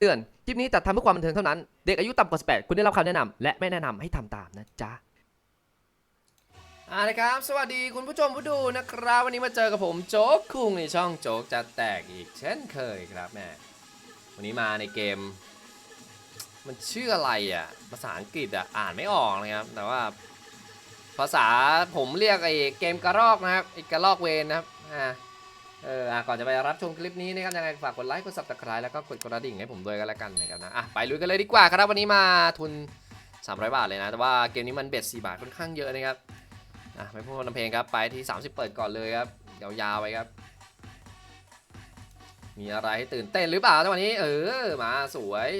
เตือน คลิปนี้จัดทำเพื่อความบันเทิงเท่านั้น เด็กอายุต่ำกว่า 18 คุณได้รับคำแนะนำและไม่แนะนำให้ทำตามนะจ๊ะเอาละครับ สวัสดีคุณผู้ชมผู้ดูนะครับ วันนี้มาเจอกับผมโจ๊กคุงในช่องโจ๊กจะแตกอีกเช่นเคยครับแม่วันนี้มาในเกม มันชื่ออะไรอะภาษาอังกฤษอะอ่านไม่ออกนะครับ แต่ว่า ภาษาผมเรียกไอ้เกมกระรอกนะครับไอ้กระรอกเวนนะครับอ่า เออก่อนจะไปรับชมคลิปนี้นะครับยังไงฝากกดไลค์กด subscribe แล้วก็กดกระดิ่งให้ผมด้วยกันแล้วกันนะครับนะอะไปลุยกันเลยดีกว่าครับวันนี้มาทุน 300 บาทเลยนะ แต่ว่าเกมนี้มันเบ็ด4บาทค่อนข้างเยอะนะครับอะไม่พูดลำเพลงครับไปที่ 30 เปิดก่อนเลยครับยาวๆไปครับ มีอะไรให้ตื่นเต้นหรือเปล่าจังหวะนี้ เออมาสวย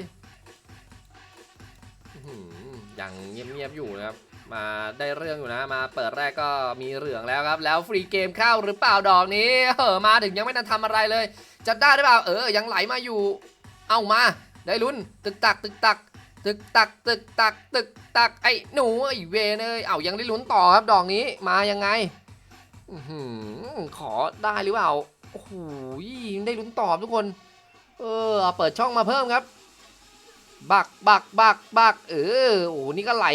ยังเงียบๆอยู่นะครับ มาได้เรื่องอยู่นะ มาเปิดแรกก็มีเหลืองแล้วครับ แล้วฟรีเกมเข้าหรือเปล่าดอกนี้เออมาถึงยังไม่ทันทำอะไรเลย จะได้หรือเปล่า เออ ยังไหลมาอยู่ เอามา ได้ลุ้น ตึกตัก ตึกตัก ตึกตัก ตึกตัก ตึกตัก ไอ้หนูไอ้เวเอ้ยเอายังได้ลุ้นต่อครับดอกนี้ มายังไงขอได้หรือเปล่า โอ้โหยังได้ลุ้นตอบทุกคน เออเอาเปิดช่องมาเพิ่มครับ บัก บัก บัก บัก เออ โอ้โหนี่ก็ไหล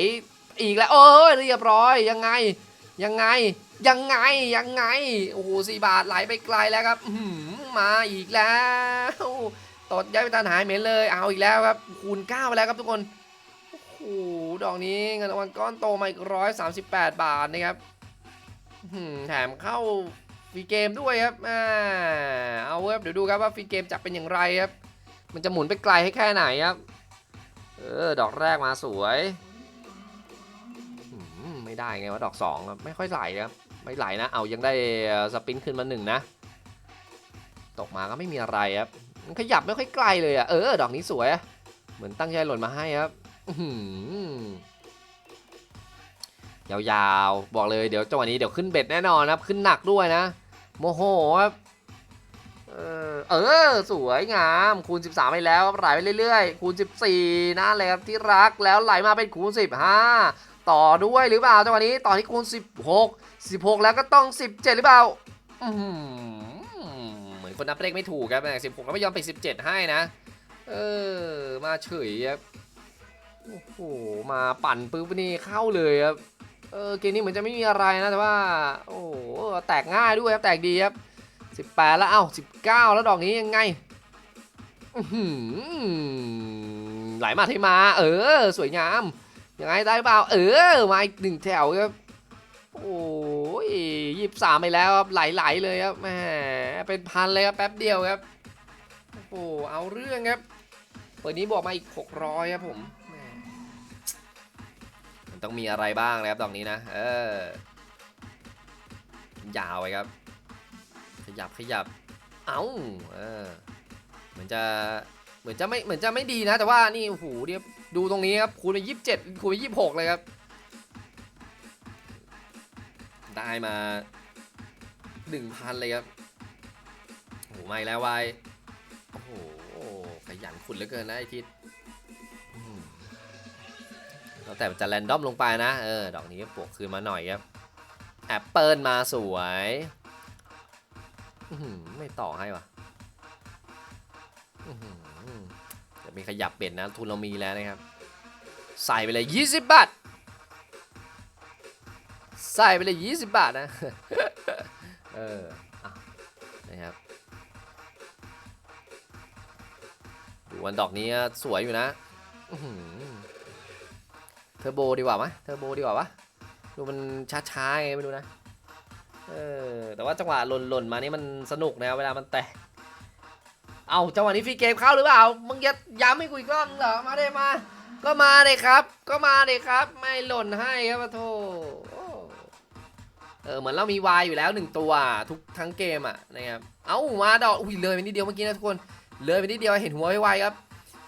อีกแล้วโอ้ยเรียบร้อยยังไงยังไงยังไงยังไงโอ้โหสี่บาทไหลไปไกลแล้วครับมาอีกแล้วตดย้ายไปตาหายเหม็นเลยเอาอีกแล้วครับ คูณ9ไปแล้วครับทุกคนโอ้โหดอกนี้เงินรางวัลก้อนโตมาอีกร้อยสามสิบแปดบาทนะครับแถมเข้าฟรีเกมด้วยครับอ่าเอาเว็บเดี๋ยวดูครับว่าฟรีเกมจะเป็นอย่างไรครับ มันจะหมุนไปไกลให้แค่ไหนครับ เออ ดอกแรกมาสวย ไม่ได้ไงว่าดอกสองครับไม่ค่อยไหลครับไม่ไหลนะ เอายังได้สปินขึ้นมาหนึ่งนะ ตกมาก็ไม่มีอะไรครับมันขยับไม่ค่อยไกลเลยอะเออดอกนี้สวยเหมือนตั้งใจหล่นมาให้ครับยาวๆ บอกเลยเดี๋ยวจังหวะนี้เดี๋ยวขึ้นเบ็ดแน่นอนครับ ขึ้นหนักด้วยนะ โมโหครับเออเออสวยงาม คูณ 13 ไปแล้วไหลไปเรื่อยๆ คูณ 14นั่นเลยครับที่รักแล้วไหลมาเป็นคูณ 15 ต่อด้วยหรือเปล่าจังหวะนี้ต่อที่คูณ 16 16 แล้วก็ต้อง 17 หรือเปล่าเหมือนคนนับเลขไม่ถูกครับสิบหกแล้วไม่ยอมไป 17 ให้นะ เออ มาเฉยครับโอ้โหมาปั่นปุ๊บนี่เข้าเลยครับเออเกมนี้เหมือนจะไม่มีอะไรนะแต่ว่า โอ้โหแตกง่ายด้วยครับแตกดีครับ 18 แล้วเอ้า19 แล้วดอกนี้ยังไงหือไหลมาเทมา เออ สวยงาม ยังไงได้หรือเปล่า เออ มาอีกหนึ่งแถวครับ โอ้ยยี่สามไปแล้วครับ ไหลๆเลยครับแหมเป็นพันเลยครับแป๊บเดียวครับ โอ้เอาเรื่องครับวันนี้บอกมาอีก 600 ครับผมมันต้องมีอะไรบ้างนะครับดอกนี้นะ เออยาวไปครับ ขยับขยับ เอ้าเออเหมือนจะ เหมือนจะไม่ เหมือนจะไม่ดีนะ แต่ว่านี่ โอ้โหเดี๋ยว ดูตรงนี้ครับคูณไปยี่สิบเจ็ดคูณไปยี่สิบหกเลยครับ ได้มาหนึ่งพันเลยครับโอ้โหไม่แล้ววายโอ้โหขยันขุดเหลือเกินนะไอทิศแล้วแต่จะแรนดอมลงไปนะ เออ ดอกนี้ปวกคืนมาหน่อยครับแอปเปิลมาสวยไม่ต่อให้วะ จะมีขยับเปลี่ยนนะทุนเรามีแล้วนะครับ ใส่ไปเลย 20 บาท ใส่ไปเลย 20 บาทนะ เออนะครับ ดูวันดอกนี้สวยอยู่นะเทอร์โบดีกว่าไหมเทอร์โบดีกว่าวะดูมันช้าๆไงไม่รู้นะ เออ แต่ว่าจังหวะหล่นๆมานี่มันสนุกนะ เวลามันแตก เอาจังหวะนี้ฟรีเกมเข้าหรือเปล่า มึงจะย้ำให้กูอีกรอบนึงเหรอ มาได้มา ก็มาเลยครับ ก็มาเลยครับ ไม่หล่นให้ครับโทเออเหมือนเรามีวายอยู่แล้วหนึ่งตัวทุกทั้งเกมอะนะครับ เอ้ามาดอกอุ้ยเลยไปนิดเดียวเมื่อกี้นะทุกคน เลยไปนิดเดียวเห็นหัวไวๆครับ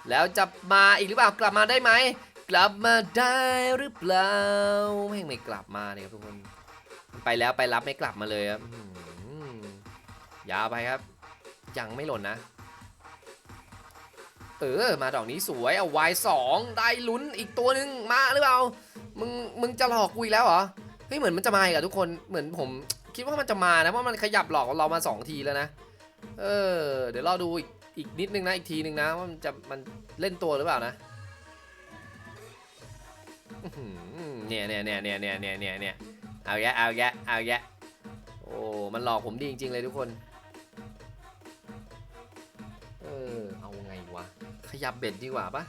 แล้วจะมาอีกหรือเปล่ากลับมาได้ไหมกลับมาได้หรือเปล่าไม่ไม่กลับมาเลยครับทุกคนไปแล้วไปรับไม่กลับมาเลยครับยาวไปครับ ยังไม่หล่นนะ เออ มาดอกนี้สวยเอาวายสองได้ลุ้นอีกตัวหนึ่งมาหรือเปล่า มึงมึงจะหลอกกูอีกแล้วเหรอ เฮ้ยเหมือนมันจะมาอีกอะทุกคน เหมือนผมคิดว่ามันจะมานะเพราะมันขยับหลอกเรามา 2 ทีแล้วนะ เออ เดี๋ยวเราดูอีกอีกนิดนึงนะอีกทีหนึ่งนะว่ามันจะมันเล่นตัวหรือเปล่านะเนี่ยเนี่ยเนี่ยเนี่ยเนี่ยเนี่ยเนี่ยเอาแยะเอาแยะเอาแยะโอ้ มันหลอกผมดีจริงๆเลยทุกคน ขยับเบ็ดดีกว่าปะ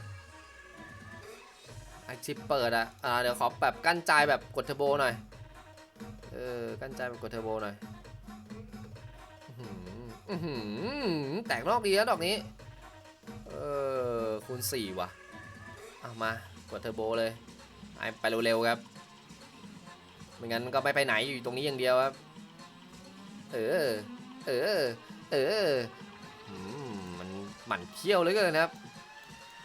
ไอชิปเปิดอะอ่าเดี๋ยวขอแบบกั้นใจแบบกดเทอร์โบหน่อย เออ กั้นใจแบบกดเทอร์โบหน่อยหืออื้อหือแตกนอกดีแล้วดอกนี้ เออ คูณ4ว่ะ เอามา กดเทอร์โบเลย ไปเร็วๆครับ ไม่งั้นก็ไม่ไปไหนอยู่ตรงนี้อย่างเดียวครับ เออ เออ เอออืมมันหมั่นเคี้ยวเลยเกินครับ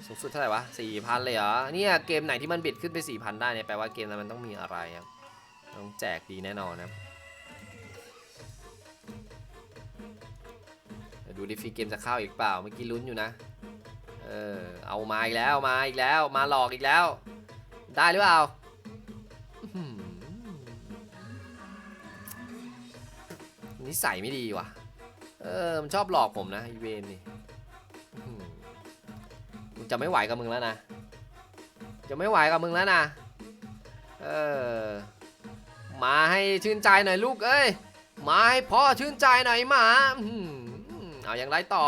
สูงสุดเท่าไหร่วะสี่พันเลยเหรอ เนี่ยเกมไหนที่มันบิดขึ้นไปสี่พันได้เนี่ยแปลว่าเกมนั้นมันต้องมีอะไรครับต้องแจกดีแน่นอนนะดูดิฟีเกมจะเข้าอีกเปล่าเมื่อกี้ลุ้นอยู่นะ เออเอามาอีกแล้วมาอีกแล้วมาหลอกอีกแล้ว ได้หรือเปล่าอื้อหือนิสัยไม่ดีว่ะ เออ มันชอบหลอกผมนะอีเวนนี่ จะไม่ไหวกับมึงแล้วนะ จะไม่ไหวกับมึงแล้วนะ เออ มาให้ชื่นใจหน่อยลูกเอ้ย มาให้พ่อชื่นใจหน่อยมาเอาอย่างไรต่อ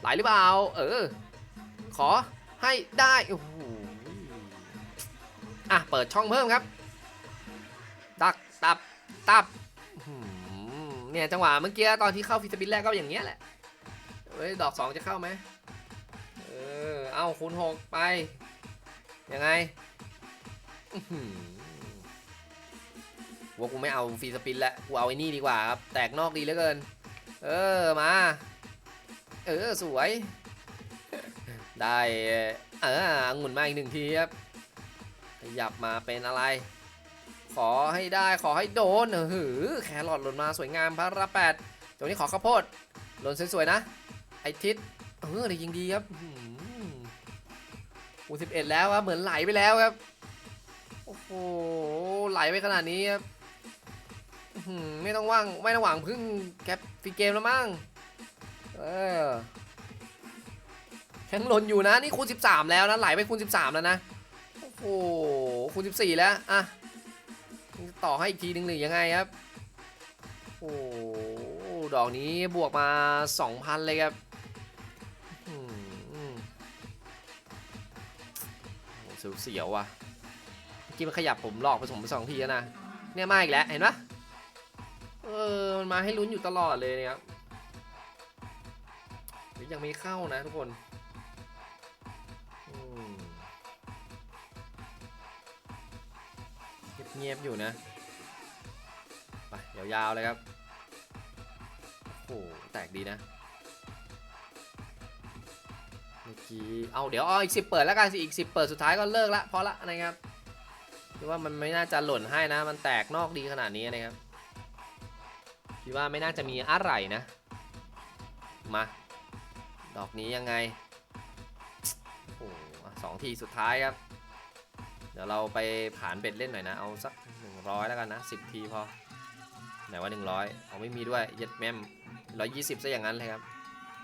ไหลหรือเปล่า เออ ขอให้ได้โอ้โหอะ เปิดช่องเพิ่มครับ ตัก ตับ ตับเนี่ยจังหวะเมื่อกี้ตอนที่เข้าฟิสบินแรกก็อย่างเงี้ยแหละ เฮ้ย ดอกสองจะเข้าไหม เอาคูณหกไป ยังไงว่ากูไม่เอาฟรีสปินแล้วกูเอาไอ้นี่ดีกว่าครับ แตกนอกดีเหลือเกิน เออมา เออสวย ได้เออองุ่นมาอีกหนึ่งทีครับขยับมาเป็นอะไร ขอให้ได้ขอให้โดนเออหือแครอทหล่นมาสวยงามพระระแปดตรงนี้ขอข้าวโพดหล่นสวยๆนะ ไอทิศเออได้ยิงดีครับ อูสิบเอ็ดแล้วครับเหมือนไหลไปแล้วครับโอ้โหไหลไปขนาดนี้ครับไม่ต้องว่างไม่ต้องหวังพึ่งแคปฟีเกมแล้วมั้งเออยังหล่นอยู่นะนี่คูณ 13 แล้วนะไหลไปคูณ 13 แล้วนะโอ้โหคูณ 14 แล้วอะต่อให้อีกทีหนึ่งหรือยังไงครับโอ้โหดอกนี้บวกมา 2,000 เลยครับ เสียวๆว่ะเมื่อกี้มันขยับผมหลอกผสมไปสองทีแล้วนะ เนี่ยมาอีกแล้วเห็นปะเออมันมาให้ลุ้นอยู่ตลอดเลยเนี่ยครับยังไม่เข้านะทุกคนเงียบๆอยู่นะไปยาวๆเลยครับโอ้โหแตกดีนะ เมื่อกี้เอาเดี๋ยวอาอีกสิเปิดแล้วกันสิ อีกสิเปิดสุดท้ายก็เลิกละพอละนะครับคิดว่ามันไม่น่าจะหล่นให้นะ มันแตกนอกดีขนาดนี้นะครับคิดว่าไม่น่าจะมีอะไรนะ มา ดอกนี้ยังไง โอ้โหสองทีสุดท้ายครับ เดี๋ยวเราไปผ่านเบ็ดเล่นหน่อยนะ เอาสักหนึ่งร้อยแล้วกันนะสิบทีพอ ไหนว่าหนึ่งร้อยเอาไม่มีด้วย เย็ดแมมร้อยยี่สิบซะอย่างนั้นเลยครับ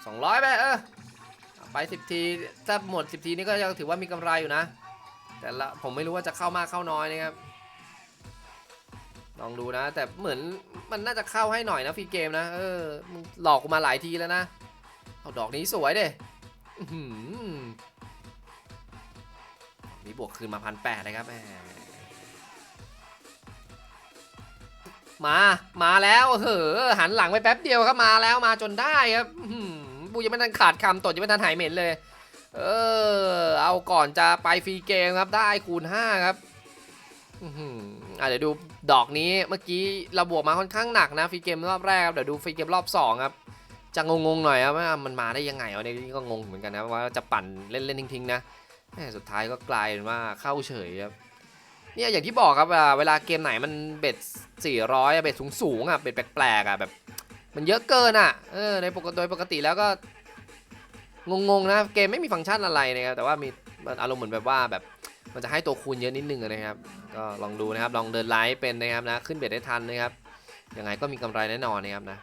สองร้อยไปเออ ไปสิบทีถ้าหมดสิบทีนี่ก็ยังถือว่ามีกำไรอยู่นะ แต่ละผมไม่รู้ว่าจะเข้ามากเข้าน้อยนะครับลองดูนะ แต่เหมือนมันน่าจะเข้าให้หน่อยนะฟรีเกมนะเออหลอกกูมาหลายทีแล้วนะเอาดอกนี้สวยเด้อื้อหือนี่บวกคืนมาพันแปดเลยครับแหมมา มาแล้วเฮ้อหันหลังไปแป๊บเดียวครับมาแล้วมาจนได้ครับอื บูยังไม่ทันขาดคำตดยังไม่ทันหายเหม็นเลย เออ เอาก่อนจะไปฟรีเกมครับได้คูณ 5 ครับอืออะเดี๋ยวดูดอกนี้เมื่อกี้เราบวกมาค่อนข้างหนักนะฟรีเกมรอบแรกครับเดี๋ยวดูฟรีเกมรอบสองครับ จะงงๆหน่อยครับว่ามันมาได้ยังไงวะเนี่นี่ก็งงเหมือนกันนะว่าจะปั่นเล่นๆทิ้งๆนะสุดท้ายก็กลายเป็นว่าเข้าเฉยครับเนี่ยอย่างที่บอกครับเวลาเกมไหนมันเบ็ด400อะเบ็ดสูงๆอะเบ็ดแปลกๆอะแบบ มันเยอะเกินอะเออในปกติโดยปกติแล้วก็งงๆนะเกมไม่มีฟังก์ชันอะไรนะครับแต่ว่ามีอารมณ์เหมือนแบบว่าแบบมันจะให้ตัวคูณเยอะนิดนึงนะครับ ก็ลองดูนะครับลองเดินไลฟ์เป็นนะครับนะขึ้นเบ็ดได้ทันนะครับยังไงก็มีกำไรแน่นอนนะครับนะ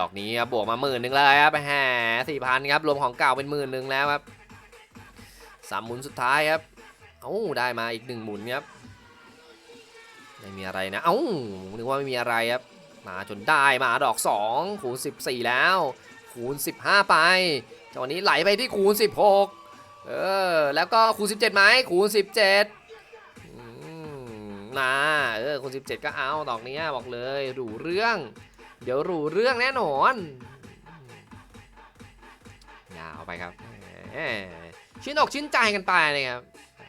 ดอกนี้ครับบวกมาหมื่นหนึ่งเลยครับแหมสี่พันครับรวมของเก่าเป็นหมื่นหนึ่งแล้วครับสามหมุนสุดท้ายครับเอ้าได้มาอีกหนึ่งหมุนครับไม่มีอะไรนะเอ้านึกว่าไม่มีอะไรครับ มาจนได้มาดอกสองคูณ14 แล้ว คูณ 15 ไปจังหวะนี้ไหลไปที่คูณ 16 เออ แล้วก็คูณ 17ไหมคูณ 17อืมมาเออคูณ 17 ก็เอาดอกนี้บอกเลยรูเรื่อง เดี๋ยวรูเรื่องแน่นอนยาวไปครับชื่นอกชื่นใจกันไปเลยครับ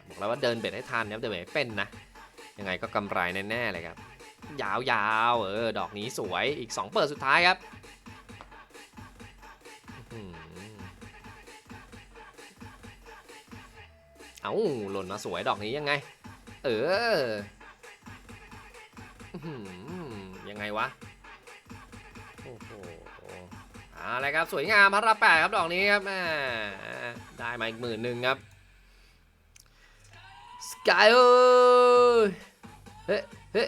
บอกแล้วว่าเดินเบ็ดให้ทันนะครับเดินเบ็ดให้เป็นนะยังไงก็กำไรแน่ๆเลยครับ ยาวๆเออดอกนี้สวยอีก 2 เปิดสุดท้ายครับอื้อหือเอาหล่นมาสวยดอกนี้ยังไง เออยังไงวะโอ้โหอาละครับสวยงามพระราแปดครับดอกนี้ครับแม่ได้มาอีกหมื่นหนึ่งครับสกายเอ้ยเฮ้เฮ้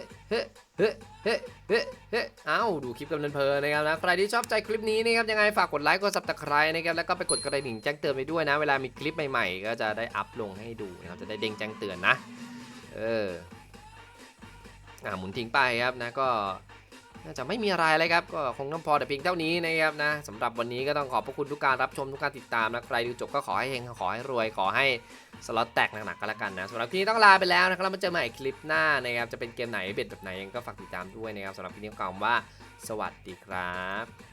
ดูคลิปกันเพลินๆนะครับนะใครที่ชอบใจคลิปนี้นะครับยังไงฝากกดไลค์กดซับสไครต์นะครับแล้วก็ไปกดกระดิ่งแจ้งเตือนไปด้วยนะ เวลามีคลิปใหม่ๆ ก็จะได้อัพลงให้ดูนะครับจะได้เด้งแจ้งเตือนนะ เอออ่าหมุนทิ้งไปครับนะก็น่าจะไม่มีอะไรเลยครับก็คงต้องพอแต่เพียงเท่านี้นะครับนะสำหรับวันนี้ก็ต้องขอบพระคุณทุกการรับชมทุกการติดตามนะใครดูจบก็ขอให้เฮงขอให้รวยขอให้สล็อตแตกหนักๆก็แล้วกันนะสำหรับคลิปนี้ต้องลาไปแล้วนะครับแล้วมาเจอใหม่คลิปหน้านะครับจะเป็นเกมไหนเบ็ดแบบไหนก็ฝากติดตามด้วยนะครับสำหรับคลิปนี้ก็กล่าวคำว่า สวัสดีครับ